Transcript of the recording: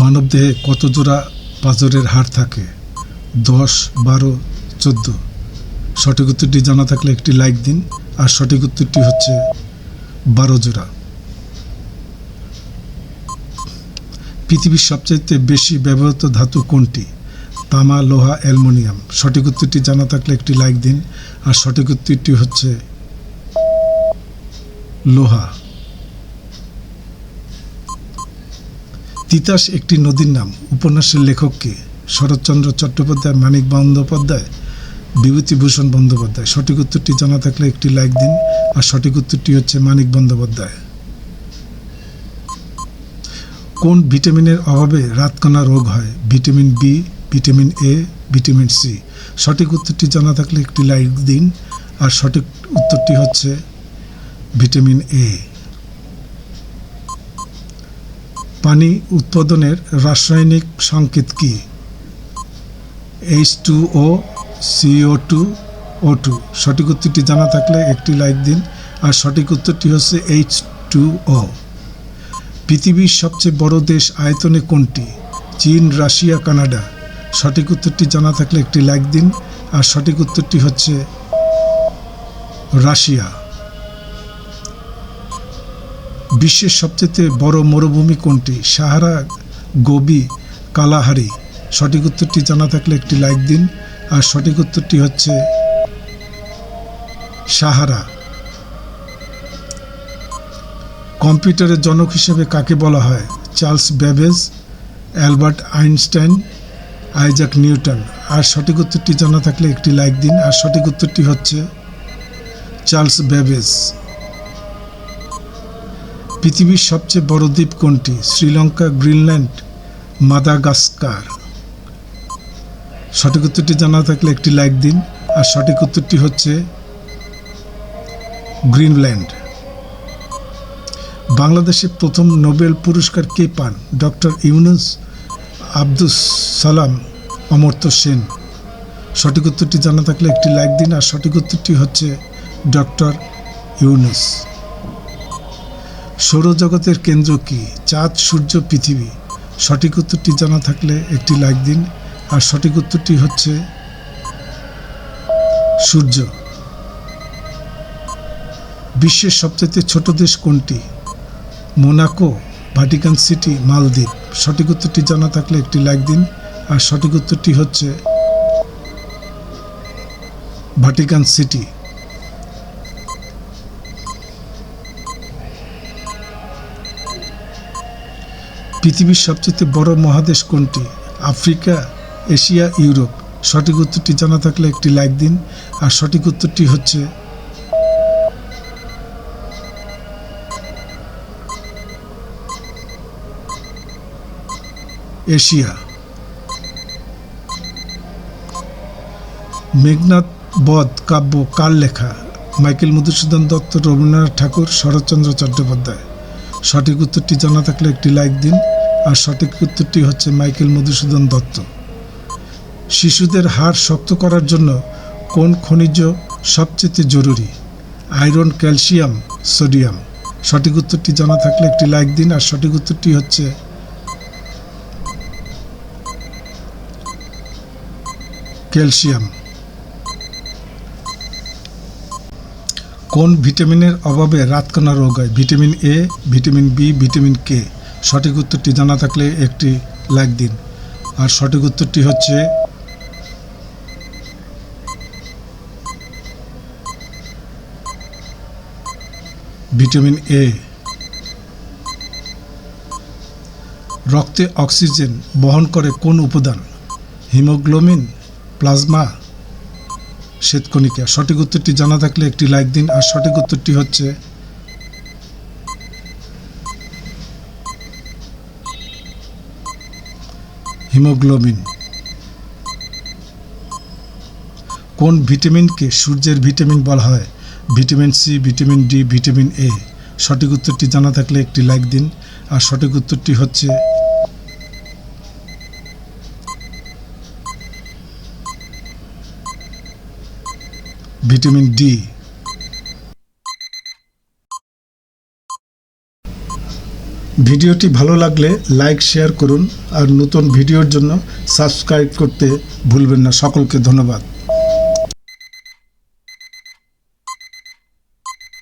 মানবদেহে কত জোড়া পাঁজরের হাড় থাকে? দশ, বারো, চোদ্দ। সঠিক উত্তরটি জানা থাকলে একটি লাইক দিন, আর সঠিক উত্তরটি হচ্ছে বারো জোড়া। পৃথিবীর সবচাইতে বেশি ব্যবহৃত ধাতু কোনটি? তামা, লোহা, অ্যালুমিনিয়াম। সঠিক উত্তরটি জানা থাকলে একটি লাইক দিন, আর সঠিক উত্তরটি হচ্ছে লোহা। তিতাস একটি নদীর নাম। উপন্যাসের লেখককে শরৎচন্দ্র চট্টোপাধ্যায় মানিক বন্দ্যোপাধ্যায় বিভূতিভূষণ বন্দ্যোপাধ্যায়। সঠিক উত্তরটি জানা থাকলে একটি লাইক দিন, আর সঠিক উত্তরটি হচ্ছে মানিক বন্দ্যোপাধ্যায়। কোন ভিটামিনের অভাবে রাতকানা রোগ হয়? Vitamin B, vitamin A, vitamin C. সঠিক উত্তরটি জানা থাকলে একটি লাইক দিন, আর সঠিক উত্তরটি হচ্ছে ভিটামিন এ। পানি উৎপাদনের রাসায়নিক সংকেত কি? H two O CO two O two সঠিক উত্তরটি জানা থাকলে একটি লাইক দিন। আর সঠিক উত্তরটি হচ্ছে এইচ টু ও পৃথিবীর সবচেয়ে বড় দেশ আয়তনে কোনটি? চীন, রাশিয়া, কানাডা। সঠিক উত্তরটি জানা থাকলে একটি লাইক দিন। আর সঠিক উত্তরটি হচ্ছে রাশিয়া। বিশ্বের সবচেয়ে বড় মরুভূমি কোনটি? Sahara, Gobi, Kalahari. সঠিক উত্তরটি জানা থাকলে একটি লাইক দিন। আর সঠিক উত্তরটি হচ্ছে সাহারা। কম্পিউটারের জনক হিসেবে কাকে বলা হয়? Charles Babbage, Albert Einstein, Isaac Newton. আর সঠিক উত্তরটি জানা থাকলে একটি লাইক দিন। আর সঠিক উত্তরটি হচ্ছে চার্লস ব্যাবেজ। পৃথিবীর সবচেয়ে বড় দ্বীপ কোনটি? Sri Lanka, Greenland, Madagascar. সঠিক উত্তরটি জানা থাকলে একটি লাইক দিন। আর সঠিক উত্তরটি হচ্ছে গ্রিনল্যান্ড। বাংলাদেশে প্রথম নোবেল পুরস্কার কে পান? ডক্টর ইউনুস আব্দুস সালাম অমর্ত্য সেন। সঠিক উত্তরটি জানা থাকলে একটি লাইক দিন। আর সঠিক উত্তরটি হচ্ছে ডক্টর ইউনুস। সৌরজগতের কেন্দ্র কি? চাঁদ, সূর্য, পৃথিবী। সঠিক উত্তরটি জানা থাকলে একটি লাইক দিন। আর সঠিক উত্তরটি হচ্ছে সূর্য। বিশ্বের সবচেয়ে ছোট দেশ কোনটি? Monaco, Vatican City, Maldives. সঠিক উত্তরটি জানা থাকলে একটি লাইক দিন। আর সঠিক উত্তরটি হচ্ছে ভাটিকান সিটি। পৃথিবীর সবচেয়ে বড় মহাদেশ কোনটি? Africa, Asia, Europe. সঠিক উত্তরটি জানা থাকলে একটি লাইক দিন। আর সঠিক উত্তরটি হচ্ছে এশিয়া। মেঘনাথ বধ কাব্য কার লেখা? মাইকেল মধুসূদন দত্ত, রবীন্দ্রনাথ ঠাকুর, শরৎচন্দ্র চট্টোপাধ্যায়। সঠিক উত্তরটি জানা থাকলে একটি লাইক দিন। আর সঠিক উত্তরটি হচ্ছে মাইকেল মধুসূদন দত্ত। শিশুদের হাড় শক্ত করার জন্য কোন খনিজ সবচেয়ে জরুরি? Iron, calcium, sodium. সঠিক উত্তরটি জানা থাকলে একটি লাইক দিন, আর সঠিক উত্তরটি হচ্ছে ক্যালসিয়াম। কোন ভিটামিনের অভাবে রাতকানা রোগ হয়? Vitamin A vitamin B vitamin K সঠিক উত্তরটি জানা থাকলে একটি লাইক দিন। আর সঠিক উত্তরটি হচ্ছে ভিটামিন এ। রক্তে অক্সিজেন বহন করে কোন উপাদান? হিমোগ্লোবিন, প্লাজমা, শ্বেতকণিকা। সঠিক উত্তরটি জানা থাকলে একটি লাইক দিন। আর সঠিক উত্তরটি হচ্ছে হিমোগ্লোবিন। কোন ভিটামিনকে সূর্যের ভিটামিন বলা হয়? Vitamin C, vitamin D, vitamin A. সঠিক উত্তরটি জানা থাকলে একটি লাইক দিন। আর সঠিক উত্তরটি হচ্ছে ভিটামিন ডি। ভিডিওটি ভালো লাগলে লাইক, শেয়ার করুন আর নতুন ভিডিওর জন্য সাবস্ক্রাইব করতে ভুলবেন না। সকলকে ধন্যবাদ।